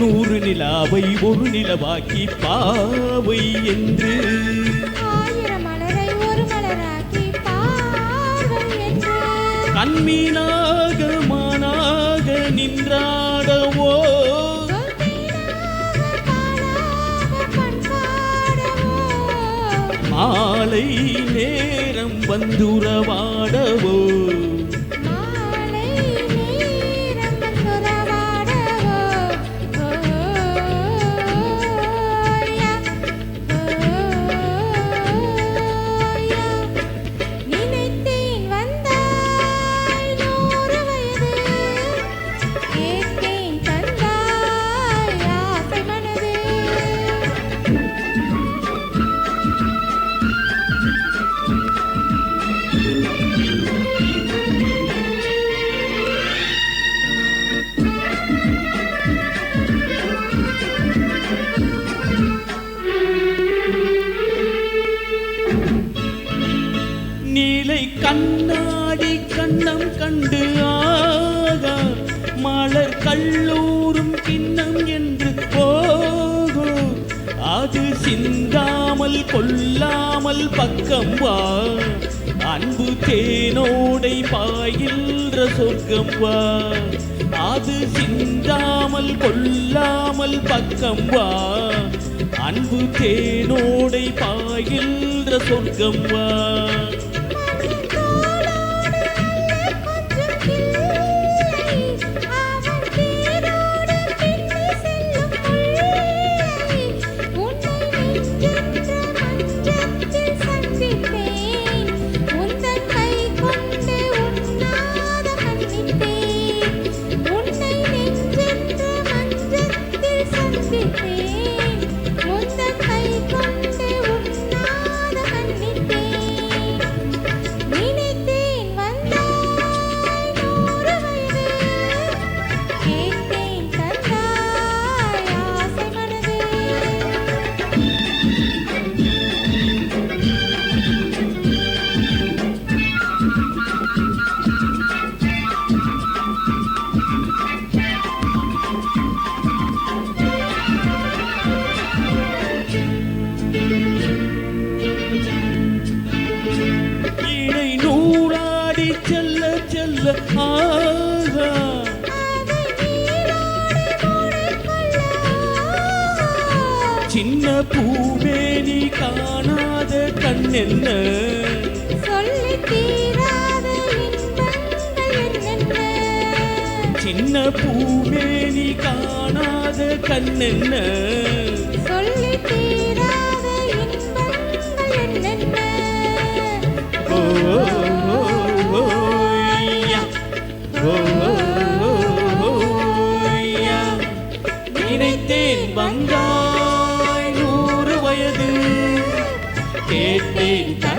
நூறு நிலாவை ஒரு நிலவாக்கி பாவை என்று. ஆயிரம் மலரை ஒரு மலராக்கி பார்வை என்று. கண்மீனாக மானாக நின்றாடவோ மாலை நேரம் வந்துறவாடவோ நீலை கண்ணாடி கண்ணம் கண்டு ஆகா. மலர் கல்லூரும் கிண்ணம் என்று போகோ. அது சிந்தாமல் கொல்லாமல் பக்கம் வா. அன்பு தேனோடை பாய்கின்ற சொர்க்கம் வா. அது சிந்தாமல் கொல்லாமல் பக்கம் வா. அன்பு தேனோடை பாய்கின்ற சொர்க்கம் வா. 碧琪 நூறாடி செல்ல செல்ல ஆகா சின்ன பூவே நீ காணாத கண்ணென்ன? சின்ன பூவே நீ காணாத கண்ணென்ன? சொல்லி வந்தாய் நூறு வயது கேட்டேன்